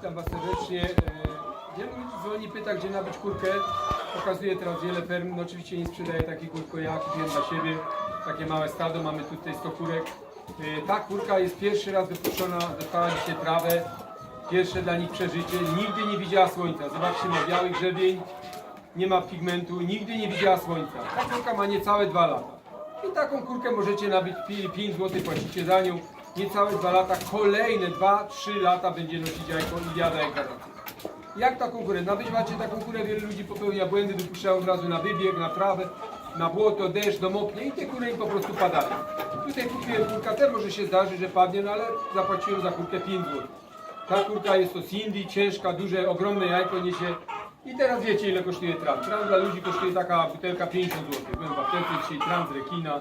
Witam Was serdecznie. E, Wielu ludzi dzwoni, pyta, gdzie nabyć kurkę. Pokazuję teraz wiele ferm. No oczywiście nie sprzedaję takich kurko ja, kupiłem dla siebie. Takie małe stado, mamy tutaj 100 kurek. E, Ta kurka jest pierwszy raz wypuszczona, dostała dzisiaj trawę. Pierwsze dla nich przeżycie. Nigdy nie widziała słońca. Zobaczcie, ma biały grzebień, nie ma pigmentu, nigdy nie widziała słońca. Ta kurka ma niecałe 2 lata. I taką kurkę możecie nabyć, pi- 5 zł płacicie za nią. Niecałe 2 lata, kolejne 2-3 lata będzie nosić jajko i jada jajka. Jak taką kurę? Nabyć macie taką kurę, wielu ludzi popełnia błędy, wypuszczają od razu na wybieg, na trawę, na błoto, deszcz, domoknie i te kury im po prostu padają. Tutaj kupiłem kurka, też może się zdarzy, że padnie, no ale zapłaciłem za kurkę 5 zł. Ta kurka jest to Cindy, ciężka, duże, ogromne jajko niesie. I teraz wiecie ile kosztuje tran. Tran dla ludzi kosztuje taka butelka 50 zł. Byłem w aptece dzisiaj, tran z rekina.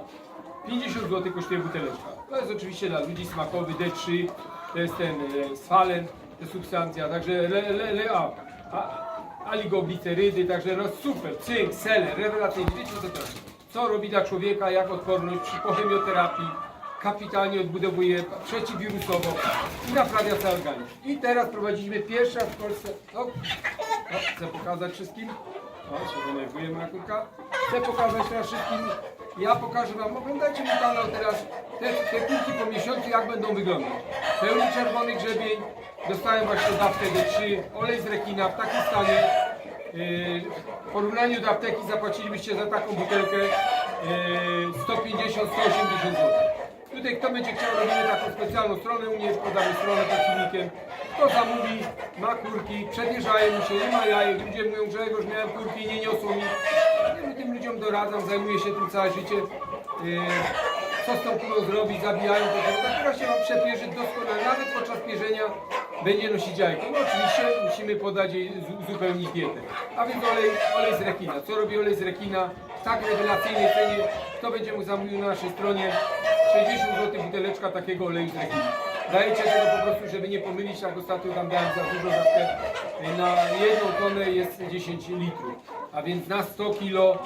50 zł kosztuje buteleczka. To jest oczywiście dla ludzi smakowy D3, to jest ten e, sfalen, to substancja, także le, le, le, a, a, aligoglicerydy, także no super, cynk, seler, rewelacyjnie. Wiecie co to jest? Co robi dla człowieka, jak odporność przy po chemioterapii, kapitalnie odbudowuje przeciwwirusowo i naprawia cały organizm. I teraz prowadziliśmy pierwszy raz w Polsce. O, o, chcę pokazać wszystkim. O, się denerwuje moja. Chcę pokazać teraz wszystkim. Ja pokażę wam, oglądajcie mój kanał teraz, te, te kulki po miesiącu jak będą wyglądać. Pełny czerwony grzebień, dostałem właśnie dawkę D3, olej z rekina w takim stanie. Yy, W porównaniu do apteki zapłacilibyście za taką butelkę yy, 150-180 zł. Tutaj kto będzie chciał, robimy taką specjalną stronę, u mnie podamy stronę pod filmikiem. Kto zamówi, ma kurki, przedjeżdżają mu się, nie ma jajek, ludzie mówią, że już miałem kurki, nie niosą mi. Ja tym ludziom doradzam, zajmuję się tym całe życie. Yy, co z tą kurą zrobić, zabijają to, ta kura się wam przepierzy doskonale, nawet podczas pierzenia będzie nosić jajko. No oczywiście musimy podać jej zu- uzupełnić dietę. A więc olej, olej z rekina. Co robi olej z rekina? W tak rewelacyjnej cenie, kto będzie mógł zamówił na naszej stronie 60 zł buteleczka takiego oleju z rekina. Dajecie tego po prostu, żeby nie pomylić, jak ostatnio tam dałem za dużo. Na jedną tonę jest 10 litrów, a więc na 100 kilo,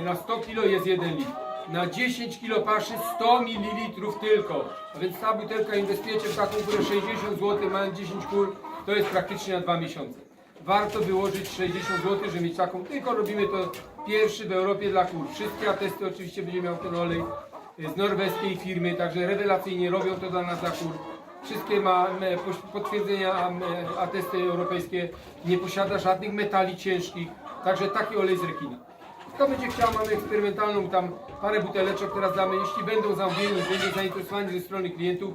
y, na 100 kilo jest 1 litr. Na 10 kilo paszy 100 ml tylko. A więc ta butelka inwestujecie w taką kurę 60 zł, mając 10 kur, to jest praktycznie na 2 miesiące. Warto wyłożyć 60 zł, żeby mieć taką, tylko robimy to pierwszy w Europie dla kur. Wszystkie atesty oczywiście będzie miał ten olej y, z norweskiej firmy, także rewelacyjnie robią to dla nas dla kur. Wszystkie ma potwierdzenia, atesty europejskie, nie posiada żadnych metali ciężkich, także taki olej z rekina. Kto będzie chciał, mamy eksperymentalną tam parę buteleczek teraz damy, jeśli będą zamówieni, będzie zainteresowani ze strony klientów.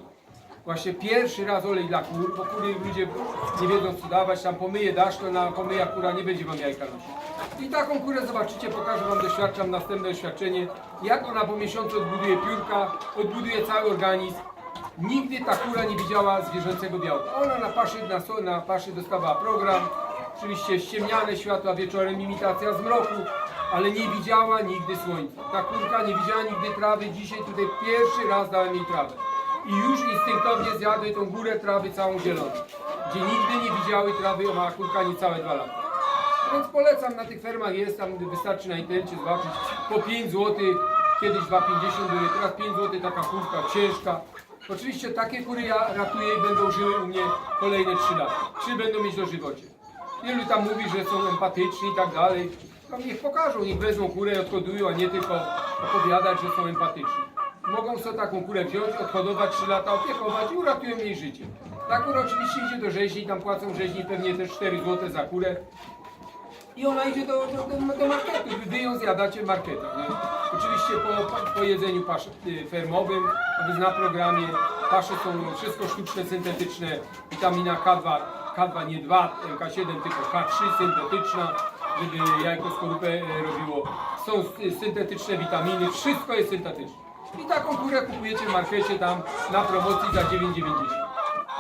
Właśnie pierwszy raz olej dla kur, bo kury ludzie nie wiedzą co dawać, tam pomyje dasz, to na pomyja kura nie będzie wam jajka nosić. I taką kurę zobaczycie, pokażę wam, doświadczam następne doświadczenie, jak ona po miesiącu odbuduje piórka, odbuduje cały organizm. Nigdy ta kura nie widziała zwierzęcego białka. Ona na paszy, na, na paszy dostawała program, oczywiście ściemniane światła, wieczorem imitacja zmroku, ale nie widziała nigdy słońca. Ta kurka nie widziała nigdy trawy, dzisiaj tutaj pierwszy raz dałem jej trawę. I już instynktownie zjadły tą górę trawy całą zieloną, gdzie nigdy nie widziały trawy, a kurka niecałe dwa lata. Więc polecam, na tych fermach jest, tam wystarczy na internecie zobaczyć, po 5 zł, kiedyś 2,50 były, teraz 5 zł taka kurka ciężka. Oczywiście takie kury ja ratuję i będą żyły u mnie kolejne 3 lata. 3 będą mieć dożywocie. Wielu tam mówi, że są empatyczni i tak dalej. No niech pokażą, niech wezmą kurę i odhodują, a nie tylko opowiadać, że są empatyczni. Mogą sobie taką kurę wziąć, odhodować 3 lata, opiekować i uratują jej życie. Ta kura oczywiście idzie do rzeźni, tam płacą rzeźni pewnie też 4 zł za kurę. I ona idzie do, do, do, marketu, wy ją zjadacie w marketach. Nie? Oczywiście po, po jedzeniu pasz y, fermowym, a więc na programie pasze są wszystko sztuczne, syntetyczne, witamina K2, K2 nie 2, K7 tylko K3 syntetyczna, żeby jajko skorupę e, robiło. Są syntetyczne witaminy, wszystko jest syntetyczne. I taką kurę kupujecie w markecie tam na promocji za 9,90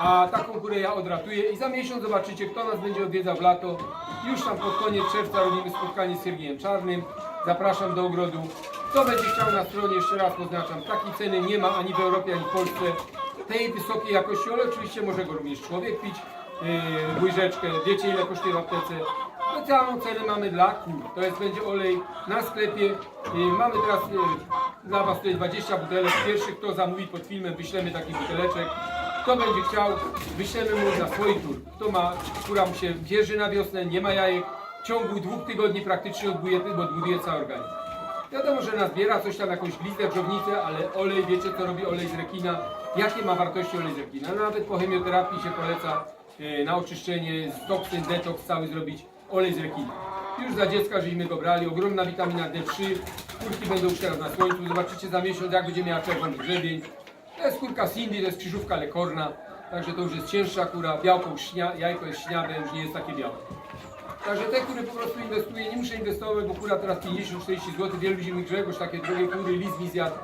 a taką kurę ja odratuję i za miesiąc zobaczycie, kto nas będzie odwiedzał w lato. Już tam pod koniec czerwca robimy spotkanie z Sergiejem Czarnym. Zapraszam do ogrodu. Kto będzie chciał na stronie, jeszcze raz poznaczam, takiej ceny nie ma ani w Europie, ani w Polsce. Tej wysokiej jakości, ale oczywiście może go również człowiek pić. Yy, łyżeczkę, wiecie ile kosztuje w aptece. Specjalną cenę mamy dla kur. To jest będzie olej na sklepie. Yy, mamy teraz yy, dla Was tutaj 20 butelek. Pierwszy kto zamówi pod filmem wyślemy taki buteleczek. Kto będzie chciał, wyślemy mu na swój tur. Kto ma, która mu się bierze na wiosnę, nie ma jajek, w ciągu dwóch tygodni praktycznie odbuduje, odbuduje cały organizm. Wiadomo, że nazbiera coś tam, jakąś gliznę, grobnicę, ale olej, wiecie co robi olej z rekina? Jakie ma wartości olej z rekina? Nawet po chemioterapii się poleca na oczyszczenie, toksyn, detoks cały zrobić olej z rekina. Już za dziecka, żeśmy go brali, ogromna witamina D3, kurki będą już teraz na słońcu, zobaczycie za miesiąc, jak będzie miała czerwony grzebień. To jest kurka Cindy, to jest krzyżówka lekorna, także to już jest cięższa kura, białko śnia, jajko jest śniade, już nie jest takie białe. Także te, które po prostu inwestuję, nie muszę inwestować, bo kura teraz 50-40 zł, wielu ludzi mi Grzegorz, takie drogie kury, lis mi zjadł.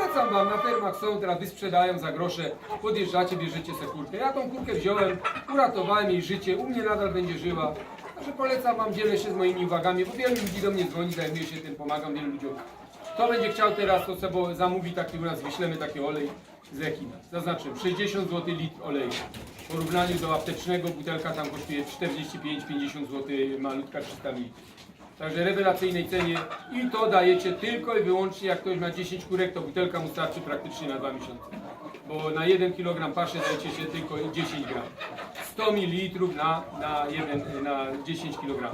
Polecam wam, na fermach są, teraz wysprzedają za grosze, podjeżdżacie, bierzecie sobie kurkę. Ja tą kurkę wziąłem, uratowałem jej życie, u mnie nadal będzie żyła. Także polecam wam, dzielę się z moimi uwagami, bo wielu ludzi do mnie dzwoni, zajmuję się tym, pomagam wielu ludziom. Kto będzie chciał teraz, to sobie zamówi taki u nas, wyślemy taki olej z rekina. Zaznaczę, 60 zł litr oleju. W porównaniu do aptecznego butelka tam kosztuje 45-50 zł, malutka 300 ml. Także rewelacyjnej cenie i to dajecie tylko i wyłącznie jak ktoś ma 10 kurek, to butelka mu starczy praktycznie na 2 miesiące. Bo na 1 kg paszy dajecie się tylko 10 gram. 100 ml na, na, 1, na 10 kg.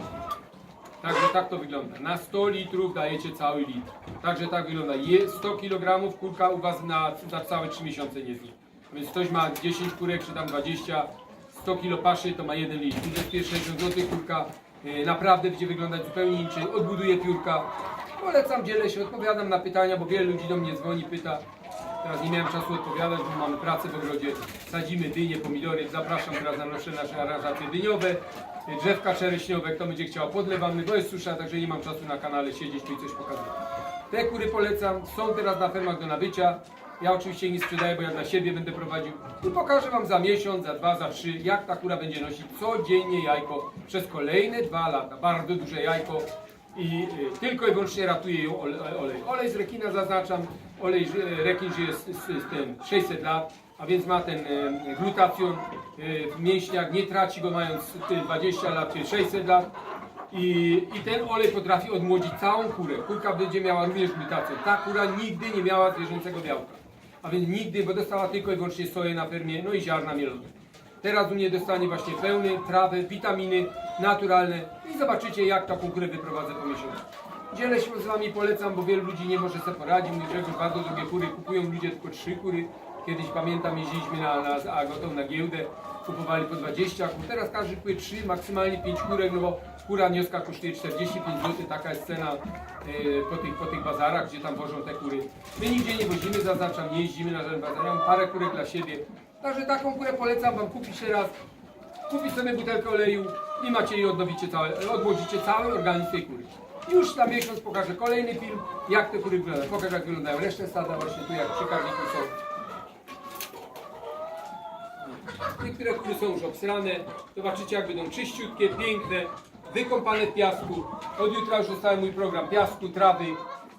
Także tak to wygląda. Na 100 litrów dajecie cały litr. Także tak wygląda. Je 100 kg kurka u Was na, na całe 3 miesiące nie zje. Więc ktoś ma 10 kurek czy tam 20, 100 kg paszy to ma 1 litr. Tu jest pierwsze 60 zł kurka. E, Naprawdę będzie wyglądać zupełnie inaczej. Odbuduje piórka. Polecam, dzielę się, odpowiadam na pytania, bo wiele ludzi do mnie dzwoni, pyta. Teraz nie miałem czasu odpowiadać, bo mamy pracę w ogrodzie. Sadzimy dynie, pomidory. Zapraszam teraz na nasze, nasze aranżacje dyniowe. Drzewka czereśniowe, kto będzie chciał, podlewamy, bo jest susza, także nie mam czasu na kanale siedzieć tu i coś pokazywać. Te kury polecam, są teraz na fermach do nabycia. Ja oczywiście nie sprzedaję, bo ja dla siebie będę prowadził. I pokażę Wam za miesiąc, za dwa, za trzy, jak ta kura będzie nosić codziennie jajko przez kolejne dwa lata. Bardzo duże jajko i y, tylko i wyłącznie ratuje ją ole- olej. Olej z rekina zaznaczam, olej ż- rekin żyje z, z, z tym 600 lat, a więc ma ten e, glutacjon e, w mięśniach, nie traci go mając ty, 20 lat czy 600 lat. I, I ten olej potrafi odmłodzić całą kurę. Kurka będzie miała również glutacjon. Ta kura nigdy nie miała zwierzęcego białka. A więc nigdy, bo dostała tylko i wyłącznie soję na fermie, no i ziarna mielone. Teraz u mnie dostanie właśnie pełny, trawy, witaminy naturalne i zobaczycie jak taką kurę wyprowadzę po miesiącu. Dzielę się z Wami, polecam, bo wielu ludzi nie może sobie poradzić. Mówi Grzegorz, bardzo drogie kury, kupują ludzie tylko trzy kury. Kiedyś pamiętam, jeździliśmy na, na a gotową na giełdę, kupowali po 20 kur. Teraz każdy kupuje 3, maksymalnie 5 kurek, no bo kura wnioska kosztuje 45 zł, taka jest cena e, po, tych, po tych bazarach, gdzie tam wożą te kury. My nigdzie nie wozimy, zaznaczam, nie jeździmy na żaden bazar, mam parę kurek dla siebie. Także taką kurę polecam Wam kupić teraz, kupić sobie butelkę oleju i macie i odnowicie całe, odmłodzicie cały organizm tej kury. Już za miesiąc pokażę kolejny film, jak te kury wyglądają. Pokażę jak wyglądają resztę stada, właśnie tu jak przy karniku są. Niektóre kury są już obsrane. Zobaczycie jak będą czyściutkie, piękne, wykąpane w piasku. Od jutra już dostałem mój program piasku, trawy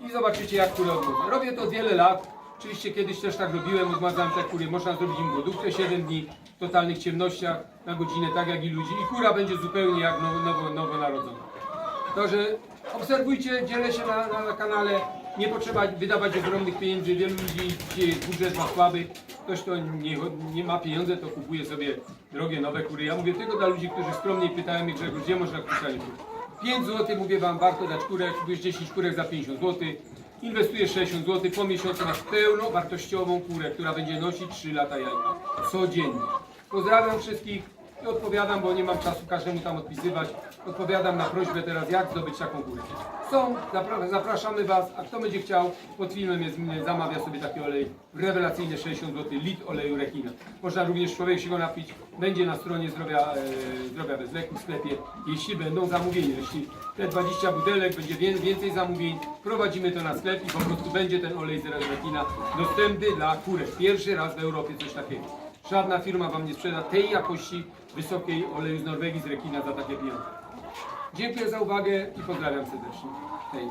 i zobaczycie jak kury odmłodzą. Robię to od wiele lat. Oczywiście kiedyś też tak robiłem, odmładzałem te kury. Można zrobić im głodówkę 7 dni w totalnych ciemnościach na godzinę, tak jak i ludzi. I kura będzie zupełnie jak nowo, nowo, nowo narodzona. Także obserwujcie, dzielę się na, na, na kanale. Nie potrzeba wydawać ogromnych pieniędzy. Wielu ludzi budżet ma słaby. Ktoś, kto nie, nie ma pieniędzy, to kupuje sobie drogie, nowe kury. Ja mówię tylko dla ludzi, którzy skromniej pytają mnie, Grzegorz, gdzie można kupić tanie kury. 5 zł, mówię Wam, warto dać kurę. Kupujesz 10 kurek za 50 zł. Inwestujesz 60 zł. Po miesiącu masz pełnowartościową kurę, która będzie nosić 3 lata jajka. Codziennie. Pozdrawiam wszystkich. I odpowiadam, bo nie mam czasu każdemu tam odpisywać. Odpowiadam na prośbę teraz, jak zdobyć taką górę. Są, zapra- zapraszamy Was, a kto będzie chciał, pod filmem jest, zamawia sobie taki olej rewelacyjny 60 zł, litr oleju rekina. Można również człowiek się go napić, będzie na stronie zdrowia, e, zdrowia bez leku w sklepie, jeśli będą zamówienia. Jeśli te 20 butelek będzie wię- więcej zamówień, prowadzimy to na sklep i po prostu będzie ten olej z rekina dostępny dla kurek. Pierwszy raz w Europie coś takiego. Żadna firma Wam nie sprzeda tej jakości wysokiej oleju z Norwegii, z rekina za takie pieniądze. Dziękuję za uwagę i pozdrawiam serdecznie. Hej.